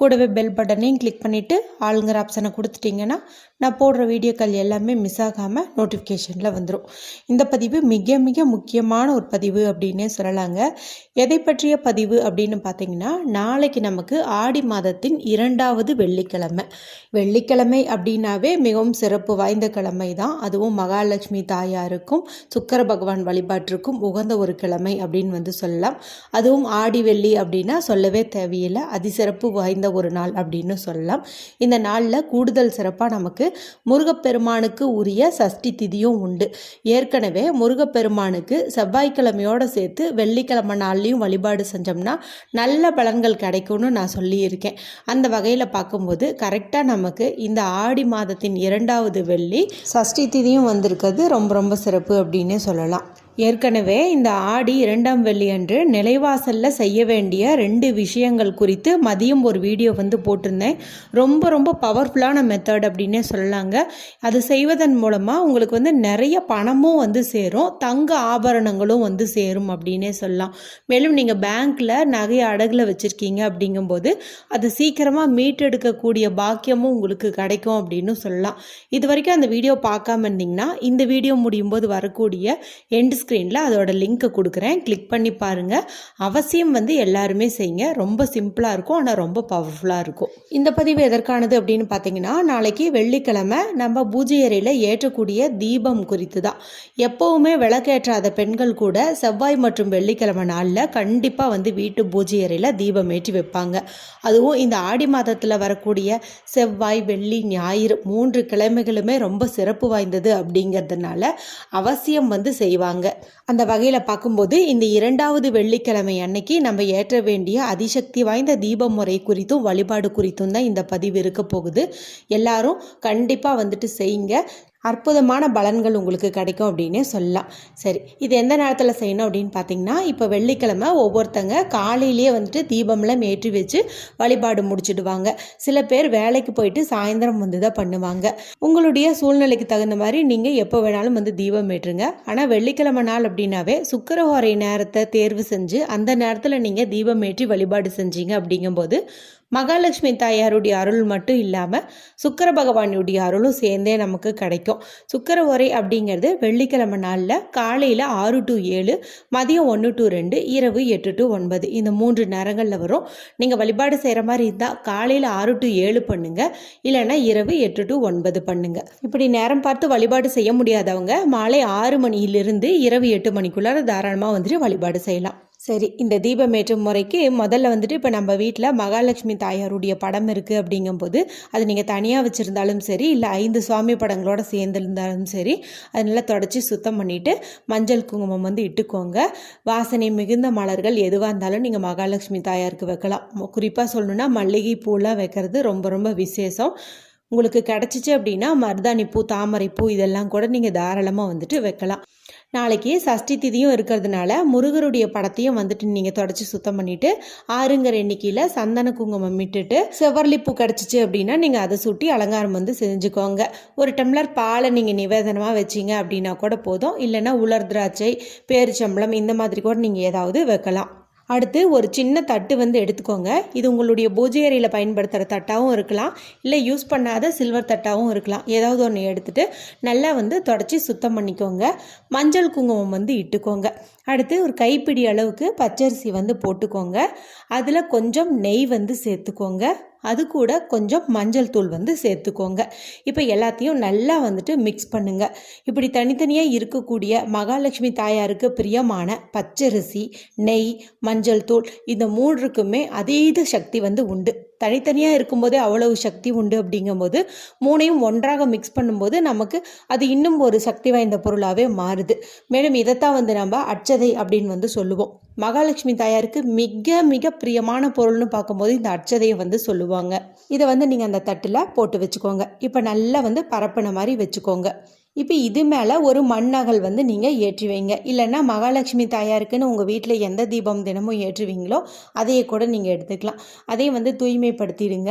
கூடவே பெல் பட்டனையும் கிளிக் பண்ணிவிட்டு ஆளுங்கிற ஆப்ஷனை கொடுத்துட்டிங்கன்னா நான் போடுற வீடியோக்கள் எல்லாமே மிஸ் ஆகாமல் நோட்டிஃபிகேஷனில் வந்துடும் இந்த பதிவு மிக மிக முக்கியமான ஒரு பதிவு அப்படின்னே சொல்லலாங்க. எதை பற்றிய பதிவு அப்படின்னு பார்த்தீங்கன்னா நாளைக்கு நமக்கு ஆடி மாதத்தின் இரண்டாவது வெள்ளிக்கிழமை. வெள்ளிக்கிழமை அப்படின்னாவே மிகவும் சிறப்பு வாய்ந்த கிழமை தான். அதுவும் மகாலட்சுமி தாயாருக்கும் சுக்கர பகவான் வழிபாட்டிற்கும் உகந்த ஒரு கிழமை அப்படின்னு வந்து சொல்லலாம். அதுவும் ஆடி வெள்ளி அப்படின்னா சொல்லவே தேவையில்லை. அதிசிறப்பு வாய்ந்த ஒரு நாள் அப்படின்னு சொல்லலாம். இந்த நாளில் கூடுதல் சிறப்பாக நமக்கு முருகப்பெருமானுக்கு உரிய சஷ்டி திதியும் உண்டு. ஏற்கனவே முருகப்பெருமானுக்கு செவ்வாய்க்கிழமையோடு சேர்த்து வெள்ளிக்கிழமை நாள்லையும் வழிபாடு செஞ்சோம்னா நல்ல பலன்கள் கிடைக்கும்னு நான் சொல்லியிருக்கேன். அந்த வகையில் பார்க்கும்போது கரெக்டாக நமக்கு இந்த ஆடி மாதத்தின் இரண்டாவது வெள்ளி சஷ்டி திதியும் வந்திருக்கிறது. ரொம்ப ரொம்ப சிறப்பு அப்படின்னே சொல்லலாம். ஏற்கனவே இந்த ஆடி இரண்டாம் வெள்ளி அன்று நிலைவாசலில் செய்ய வேண்டிய ரெண்டு விஷயங்கள் குறித்து மதியம் ஒரு வீடியோ வந்து போட்டிருந்தேன். ரொம்ப ரொம்ப பவர்ஃபுல்லான மெத்தட் அப்படின்னே சொல்லலாங்க அது செய்வதன் மூலமாக உங்களுக்கு வந்து நிறைய பணமும் வந்து சேரும். தங்க ஆபரணங்களும் வந்து சேரும் அப்படின்னே சொல்லலாம். மேலும் நீங்கள் பேங்க்கில் நகை அடகில் வச்சுருக்கீங்க அப்படிங்கும்போது அது சீக்கிரமாக மீட்டெடுக்கக்கூடிய பாக்கியமும் உங்களுக்கு கிடைக்கும் அப்படின்னு சொல்லலாம். இது வரைக்கும் அந்த வீடியோ பார்க்காம இருந்தீங்கன்னா இந்த வீடியோ முடியும் போது வரக்கூடிய எண்டு ஸ்க்ரீனில் அதோட லிங்க்கை கொடுக்குறேன். கிளிக் பண்ணி பாருங்கள் அவசியம் வந்து எல்லாருமே செய்யுங்க. ரொம்ப சிம்பிளாக இருக்கும். ஆனால் ரொம்ப பவர்ஃபுல்லாக இருக்கும். இந்த பதிவு எதற்கானது அப்படின்னு பார்த்தீங்கன்னா நாளைக்கு வெள்ளிக்கிழமை நம்ம பூஜை அறையில் ஏற்றக்கூடிய தீபம் குறித்து தான் எப்போவுமே விளக்கேற்றாத பெண்கள் கூட செவ்வாய் மற்றும் வெள்ளிக்கிழமை நாளில் கண்டிப்பாக வந்து வீட்டு பூஜை அறையில் தீபம் ஏற்றி வைப்பாங்க. அதுவும் இந்த ஆடி மாதத்தில் வரக்கூடிய செவ்வாய் வெள்ளி ஞாயிறு மூன்று கிழமைகளுமே ரொம்ப சிறப்பு வாய்ந்தது அப்படிங்கிறதுனால அவசியம் வந்து செய்வாங்க. அந்த வகையில் பார்க்கும்போது இந்த இரண்டாவது வெள்ளிக்கிழமை அன்னைக்கு நம்ம ஏற்ற வேண்டிய அதிசக்தி வாய்ந்த தீப முறை குறித்தும் வழிபாடு குறித்தும் தான் இந்த பதிவு இருக்க போகுது. எல்லாரும் கண்டிப்பாக வந்துட்டு செய்யுங்க. அற்புதமான பலன்கள் உங்களுக்கு கிடைக்கும் அப்படின்னே சொல்லலாம். சரி இது எந்த நேரத்தில் செய்யணும் அப்படின்னு பார்த்தீங்கன்னா இப்போ வெள்ளிக்கிழமை ஒவ்வொருத்தங்க காலையிலேயே வந்துட்டு தீபம்லாம் ஏற்றி வச்சு வழிபாடு முடிச்சுடுவாங்க. சில பேர் வேலைக்கு போயிட்டு சாயந்தரம் வந்து தான் பண்ணுவாங்க. உங்களுடைய சூழ்நிலைக்கு தகுந்த மாதிரி நீங்கள் எப்போ வேணாலும் வந்து தீபம் ஏற்றுங்க. ஆனால் வெள்ளிக்கிழமை நாள் அப்படின்னாவே சுக்கரஹோரை நேரத்தை தேர்வு செஞ்சு அந்த நேரத்தில் நீங்கள் தீபம் ஏற்றி வழிபாடு செஞ்சீங்க அப்படிங்கும்போது மகாலட்சுமி தாயாருடைய அருள் மட்டும் இல்லாமல் சுக்கர பகவானுடைய அருளும் சேர்ந்தே நமக்கு கிடைக்கும். சுக்கர உரை அப்படிங்கிறது வெள்ளிக்கிழமை நாளில் காலையில் ஆறு டு ஏழு மதியம் ஒன்று டு ரெண்டு இரவு எட்டு டு ஒன்பது. இந்த மூன்று நேரங்களில் வரும். நீங்கள் வழிபாடு செய்கிற மாதிரி இருந்தால் காலையில் ஆறு டு ஏழு பண்ணுங்கள் இல்லைன்னா இரவு எட்டு டு ஒன்பது பண்ணுங்கள் இப்படி நேரம் பார்த்து வழிபாடு செய்ய முடியாதவங்க மாலை ஆறு மணியிலிருந்து இரவு எட்டு மணிக்குள்ளார தாராளமாக வந்துட்டு வழிபாடு செய்யலாம். சரி இந்த தீபமேற்றும் முறைக்கு முதல்ல வந்துட்டு இப்போ நம்ம வீட்டில் மகாலட்சுமி தாயாருடைய படம் இருக்குது அப்படிங்கும்போது அது நீங்கள் தனியாக வச்சுருந்தாலும் சரி இல்லை ஐந்து சுவாமி படங்களோட சேர்ந்துருந்தாலும் சரி அது நல்லா தொடச்சி சுத்தம் பண்ணிவிட்டு மஞ்சள் குங்குமம் வந்து இட்டுக்கோங்க. வாசனை மிகுந்த மலர்கள் எதுவாக இருந்தாலும் நீங்கள் மகாலட்சுமி தாயாருக்கு வைக்கலாம். குறிப்பாக சொல்லணுன்னா மல்லிகை பூலாம் வைக்கிறது ரொம்ப ரொம்ப விசேஷம். உங்களுக்கு கிடச்சிச்சு அப்படின்னா மருதாணி பூ தாமரை பூ இதெல்லாம் கூட நீங்கள் தாராளமாக வந்துட்டு வைக்கலாம். நாளைக்கு சஷ்டி திதியும் இருக்கிறதுனால முருகருடைய படத்தையும் வந்துட்டு நீங்கள் தொடச்சி சுத்தம் பண்ணிவிட்டு ஆறுங்கிற எண்ணிக்கையில் சந்தன குங்குமம் விட்டுட்டு செவ்வரளி பூ கிடச்சிச்சு அப்படின்னா நீங்கள் அதை சுட்டி அலங்காரம் வந்து செஞ்சுக்கோங்க. ஒரு டம்ளர் பாலை நீங்கள் நிவேதனமாக வச்சிங்க அப்படின்னா கூட போதும். இல்லைன்னா உலர் திராட்சை பேரிச்சம்பளம் இந்த மாதிரி கூட நீங்கள் ஏதாவது வைக்கலாம். அடுத்து ஒரு சின்ன தட்டு வந்து எடுத்துக்கோங்க. இது உங்களுடைய பூஜை அறையில் பயன்படுத்துகிற தட்டாகவும் இருக்கலாம். இல்லை யூஸ் பண்ணாத சில்வர் தட்டாகவும் இருக்கலாம். ஏதாவது ஒன்று எடுத்துகிட்டு நல்லா வந்து தொடச்சி சுத்தம் பண்ணிக்கோங்க. மஞ்சள் குங்குமம் வந்து இட்டுக்கோங்க. அடுத்து ஒரு கைப்பிடி அளவுக்கு பச்சரிசி வந்து போட்டுக்கோங்க. அதில் கொஞ்சம் நெய் வந்து சேர்த்துக்கோங்க. அது கூட கொஞ்சம் மஞ்சள் தூள் வந்து சேர்த்துக்கோங்க. இப்போ எல்லாத்தையும் நல்லா வந்துட்டு மிக்ஸ் பண்ணுங்க. இப்படி தனித்தனியாக இருக்கக்கூடிய மகாலட்சுமி தாயாருக்கு பிரியமான பச்சரிசி நெய் மஞ்சள் தூள் இந்த மூன்றுக்குமே அதீத சக்தி வந்து உண்டு. தனித்தனியாக இருக்கும்போதே அவ்வளவு சக்தி உண்டு அப்படிங்கும்போது மூணையும் ஒன்றாக மிக்ஸ் பண்ணும்போது நமக்கு அது இன்னும் ஒரு சக்தி வாய்ந்த பொருளாகவே மாறுது. மேலும் இதைத்தான் வந்து நம்ம அச்சதை அப்படின்னு வந்து சொல்லுவோம். மகாலட்சுமி தாயாருக்கு மிக மிக பிரியமான பொருள்னு பார்க்கும்போது இந்த அச்சதையை வந்து சொல்லுவாங்க. இதை வந்து நீங்கள் அந்த தட்டில் போட்டு வச்சுக்கோங்க. இப்போ நல்லா வந்து பரப்பின மாதிரி வச்சுக்கோங்க. இப்போ இது மேலே ஒரு மண்ணகல் வந்து நீங்கள் ஏற்றி வைங்க இல்லைன்னா மகாலட்சுமி தாயாருக்குன்னு உங்கள் வீட்டில் எந்த தீபம் தினமும் ஏற்றுவீங்களோ அதையே கூட நீங்கள் எடுத்துக்கலாம். அதையும் வந்து தூய்மைப்படுத்திடுங்க.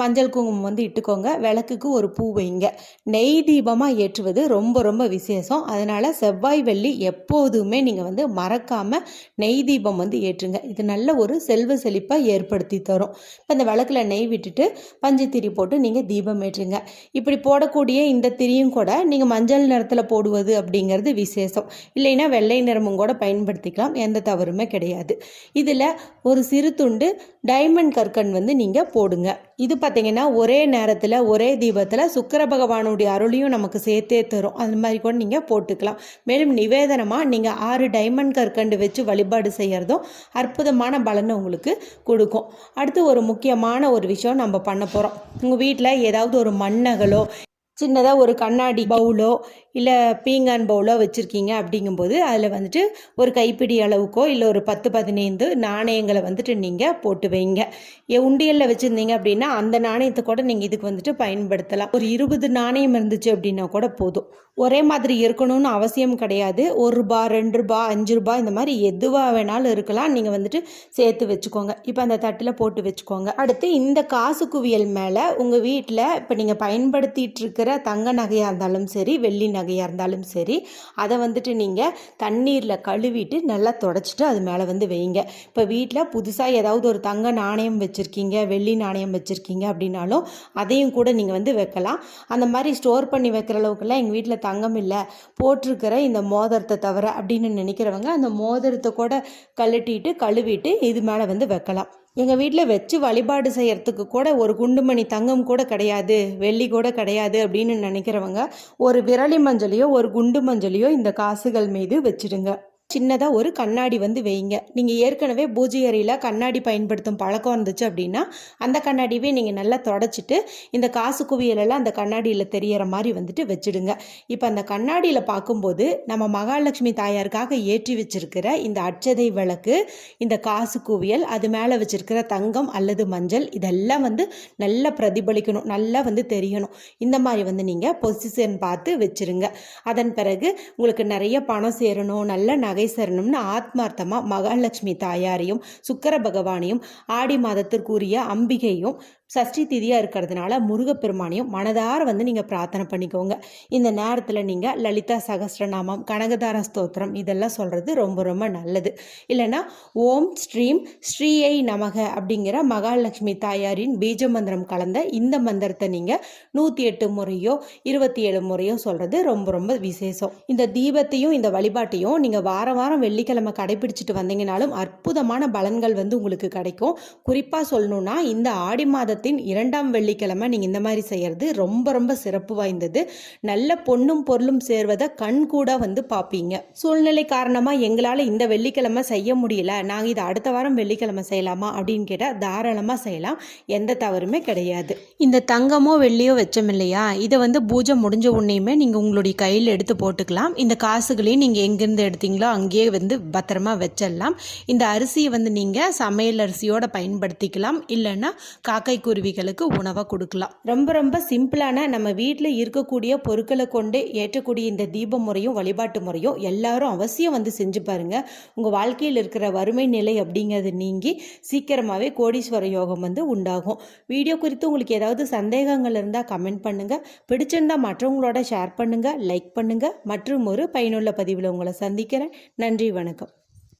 மஞ்சள் குங்குமம் வந்து இட்டுக்கோங்க. விளக்குக்கு ஒரு பூ வைங்க. நெய் தீபமாக ஏற்றுவது ரொம்ப ரொம்ப விசேஷம். அதனால் செவ்வாய் வெள்ளி எப்போதுமே நீங்கள் வந்து மறக்காமல் நெய் தீபம் வந்து ஏற்றுங்க. இது நல்ல ஒரு செல்வ செழிப்பை ஏற்படுத்தி தரும். இப்போ இந்த விளக்கில் நெய் விட்டுட்டு பஞ்சு திரி போட்டு நீங்கள் தீபம் ஏற்றுங்க. இப்படி போடக்கூடிய இந்த திரியும் கூட நீங்கள் மஞ்சள் நிறத்தில் போடுவது அப்படிங்கிறது விசேஷம். இல்லைன்னா வெள்ளை நிறமும் கூட பயன்படுத்திக்கலாம். எந்த தவறுமே கிடையாது. இதில் ஒரு சிறு துண்டு டைமண்ட் கற்கண் வந்து நீங்கள் போடுங்க. இது பார்த்தீங்கன்னா ஒரே நேரத்தில் ஒரே தீபத்தில் சுக்கர பகவானுடைய அருளையும் நமக்கு சேர்த்தே தரும். அந்த மாதிரி கூட நீங்கள் போட்டுக்கலாம். மேலும் நிவேதனமாக நீங்கள் ஆறு டைமண்ட் கற்கண்டு வச்சு வழிபாடு செய்கிறதும் அற்புதமான பலனை உங்களுக்கு கொடுக்கும். அடுத்து ஒரு முக்கியமான ஒரு விஷயம் நம்ம பண்ண போகிறோம் உங்கள் வீட்டில் ஏதாவது ஒரு மண்ணகலோ சின்னதாக ஒரு கண்ணாடி பவுலோ இல்லை பீங்கான் பவுலோ வச்சுருக்கீங்க அப்படிங்கும்போது அதில் வந்துட்டு ஒரு கைப்பிடி அளவுக்கோ இல்லை ஒரு பத்து பதினைந்து நாணயங்களை வந்துட்டு நீங்கள் போட்டு வைங்க. உண்டியலில் வச்சுருந்தீங்க அப்படின்னா அந்த நாணயத்தை கூட நீங்கள் இதுக்கு வந்துட்டு பயன்படுத்தலாம். ஒரு இருபது நாணயம் இருந்துச்சு அப்படின்னா கூட போதும். ஒரே மாதிரி இருக்கணும்னு அவசியம் கிடையாது. ஒரு ரூபா ரெண்டு ரூபா அஞ்சு ரூபா இந்த மாதிரி எதுவாக வேணாலும் இருக்கலாம். நீங்கள் வந்துட்டு சேர்த்து வச்சுக்கோங்க. இப்போ அந்த தட்டில் போட்டு வச்சுக்கோங்க. அடுத்து இந்த காசு குவியல் மேலே உங்கள் வீட்டில் இப்போ நீங்கள் பயன்படுத்திட்டு இருக்கிற தங்க நகையாக இருந்தாலும் சரி வெள்ளி நகை நகையாக இருந்தாலும் சரி அதை வந்துட்டு நீங்கள் தண்ணீரில் கழுவிட்டு நல்லா தொடச்சிட்டு அது மேலே வந்து வைங்க. இப்போ வீட்டில் புதுசாக ஏதாவது ஒரு தங்க நாணயம் வச்சுருக்கீங்க வெள்ளி நாணயம் வச்சுருக்கீங்க அப்படின்னாலும் அதையும் கூட நீங்கள் வந்து வைக்கலாம். அந்த மாதிரி ஸ்டோர் பண்ணி வைக்கிற அளவுக்குலாம் எங்கள் வீட்டில் தங்கம் இல்லை. போட்டிருக்கிற இந்த மோதிரத்தை தவிர அப்படின்னு நினைக்கிறவங்க அந்த மோதிரத்தை கூட கழட்டிட்டு கழுவிட்டு இது மேலே வந்து வைக்கலாம். எங்கள் வீட்டில் வச்சு வழிபாடு செய்கிறதுக்கு கூட ஒரு குண்டுமணி தங்கம் கூட கிடையாது வெள்ளி கூட கிடையாது அப்படின்னு நினைக்கிறவங்க ஒரு விரலி மஞ்சளையோ ஒரு குண்டு மஞ்சளையோ இந்த காசுகள் மீது வச்சிடுங்க. சின்னதாக ஒரு கண்ணாடி வந்து வைங்க. நீங்கள் ஏற்கனவே பூஜை அறையில் கண்ணாடி பயன்படுத்தும் பழக்கம் இருந்துச்சு அப்படின்னா அந்த கண்ணாடியவே நீங்கள் நல்லா தொடச்சிட்டு இந்த காசு குவியலெல்லாம் அந்த கண்ணாடியில் தெரியற மாதிரி வந்துட்டு வச்சிடுங்க. இப்போ அந்த கண்ணாடியில் பார்க்கும்போது நம்ம மகாலட்சுமி தாயாருக்காக ஏற்றி வச்சிருக்கிற இந்த அட்சதை விளக்கு இந்த காசு குவியல் அது மேலே வச்சிருக்கிற தங்கம் அல்லது மஞ்சள் இதெல்லாம் வந்து நல்லா பிரதிபலிக்கணும் நல்லா வந்து தெரியணும். இந்த மாதிரி வந்து நீங்கள் பொசிஷன் பார்த்து வச்சிருங்க. அதன் பிறகு உங்களுக்கு நிறைய பணம் சேரணும் நல்ல நகை சேரணும்னு ஆத்மார்த்தமாக மகாலட்சுமி தாயாரையும் சுக்கர பகவானையும் ஆடி மாதத்திற்குரிய அம்பிகையும் சஷ்டி திதியாக இருக்கிறதுனால முருகப்பெருமானையும் மனதார வந்து நீங்கள் பிரார்த்தனை பண்ணிக்கோங்க. இந்த நேரத்தில் நீங்கள் லலிதா சகஸ்ரநாமம் கனகதார ஸ்தோத்திரம் இதெல்லாம் சொல்கிறது ரொம்ப ரொம்ப நல்லது. இல்லைன்னா ஓம் ஸ்ரீம் ஸ்ரீயை நமக அப்படிங்கிற மகாலட்சுமி தாயாரின் பீஜ மந்திரம் கலந்த இந்த மந்திரத்தை நீங்கள் நூற்றி எட்டு முறையோ இருபத்தி ஏழு முறையோ சொல்கிறது ரொம்ப ரொம்ப விசேஷம். இந்த தீபத்தையும் இந்த வழிபாட்டையும் நீங்கள் வாரம் வாரம் வெள்ளிக்கிழமை கடைபிடிச்சிட்டு வந்தீங்கனாலும் அற்புதமான பலன்கள் வந்து உங்களுக்கு கிடைக்கும். குறிப்பாக சொல்லணும்னா இந்த ஆடி மாதத்தின் இரண்டாம் வெள்ளிக்கிழமை நீங்கள் இந்த மாதிரி செய்கிறது ரொம்ப ரொம்ப சிறப்பு வாய்ந்தது. நல்ல பொண்ணும் பொருளும் சேர்வதை கண் கூட வந்து பார்ப்பீங்க சூழ்நிலை காரணமாக எங்களால் இந்த வெள்ளிக்கிழமை செய்ய முடியல நாங்கள் இதை அடுத்த வாரம் வெள்ளிக்கிழமை செய்யலாமா அப்படின்னு கேட்டால் தாராளமாக செய்யலாம். எந்த தவறுமே கிடையாது. இந்த தங்கமோ வெள்ளியோ வச்சோம் இல்லையா? இதை வந்து பூஜை முடிஞ்ச உடனேயுமே நீங்கள் உங்களுடைய கையில் எடுத்து போட்டுக்கலாம். இந்த காசுகளையும் நீங்கள் எங்கேருந்து எடுத்தீங்களோ அங்கேயே வந்து பத்திரமா வச்சிடலாம். இந்த அரிசியை வந்து நீங்கள் சமையல் அரிசியோட பயன்படுத்திக்கலாம். இல்லைன்னா காக்கை குருவிகளுக்கு உணவாக கொடுக்கலாம். ரொம்ப ரொம்ப சிம்பிளான நம்ம வீட்டில் இருக்கக்கூடிய பொருட்களை கொண்டு ஏற்றக்கூடிய இந்த தீப முறையும் வழிபாட்டு முறையும் எல்லாரும் அவசியம் வந்து செஞ்சு பாருங்க. உங்கள் வாழ்க்கையில் இருக்கிற வறுமை நிலை அப்படிங்கிறது நீங்கி சீக்கிரமாகவே கோடீஸ்வர யோகம் வந்து உண்டாகும். வீடியோ குறித்து உங்களுக்கு ஏதாவது சந்தேகங்கள் இருந்தால் கமெண்ட் பண்ணுங்கள் பிடிச்சிருந்தா மற்றவங்களோட ஷேர் பண்ணுங்கள் லைக் பண்ணுங்கள் மற்றும் ஒரு பயனுள்ள பதிவில் உங்களை சந்திக்கிறேன். நன்றி வணக்கம்.